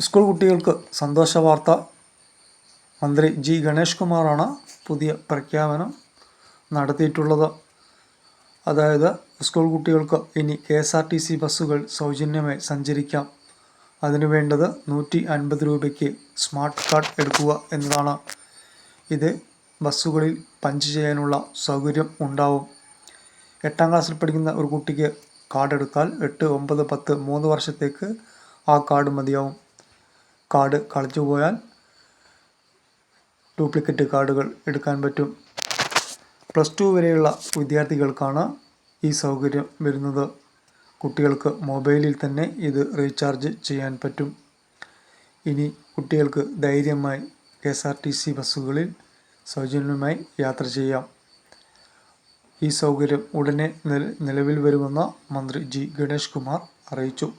School കുട്ടികൾക്ക് സന്തോഷ വാർത്ത മന്ത്രി ജി. ഗണേഷ് കുമാറാണ് പുതിയ പ്രഖ്യാപനം നടത്തിയിട്ടുള്ളത്. അതായത് സ്കൂൾ കുട്ടികൾക്ക് ഇനി K S R T C ബസ്സുകൾ സൗജന്യമായി സഞ്ചരിക്കാം. അതിനു വേണ്ടത് നൂറ്റി അൻപത് രൂപയ്ക്ക് സ്മാർട്ട് കാർഡ് എടുക്കുക എന്നതാണ്. ഇത് ബസ്സുകളിൽ പഞ്ച് ചെയ്യാനുള്ള സൗകര്യം ഉണ്ടാവും. എട്ടാം ക്ലാസ്സിൽ പഠിക്കുന്ന ഒരു കുട്ടിക്ക് കാർഡ് എടുത്താൽ എട്ട് ഒമ്പത് പത്ത് മൂന്ന് വർഷത്തേക്ക് ആ കാർഡ് മതിയാവും. കാർഡ് കളിച്ചു പോയാൽ ഡ്യൂപ്ലിക്കേറ്റ് കാർഡുകൾ എടുക്കാൻ പറ്റും. പ്ലസ് ടു വരെയുള്ള വിദ്യാർത്ഥികൾക്കാണ് ഈ സൗകര്യം വരുന്നത്. കുട്ടികൾക്ക് മൊബൈലിൽ തന്നെ ഇത് റീചാർജ് ചെയ്യാൻ പറ്റും. ഇനി കുട്ടികൾക്ക് ധൈര്യമായി K S R T C ബസ്സുകളിൽ സൗജന്യമായി യാത്ര ചെയ്യാം. ഈ സൗകര്യം ഉടനെ നിലവിൽ വരുമെന്ന് മന്ത്രി ജി ഗണേഷ് കുമാർ അറിയിച്ചു.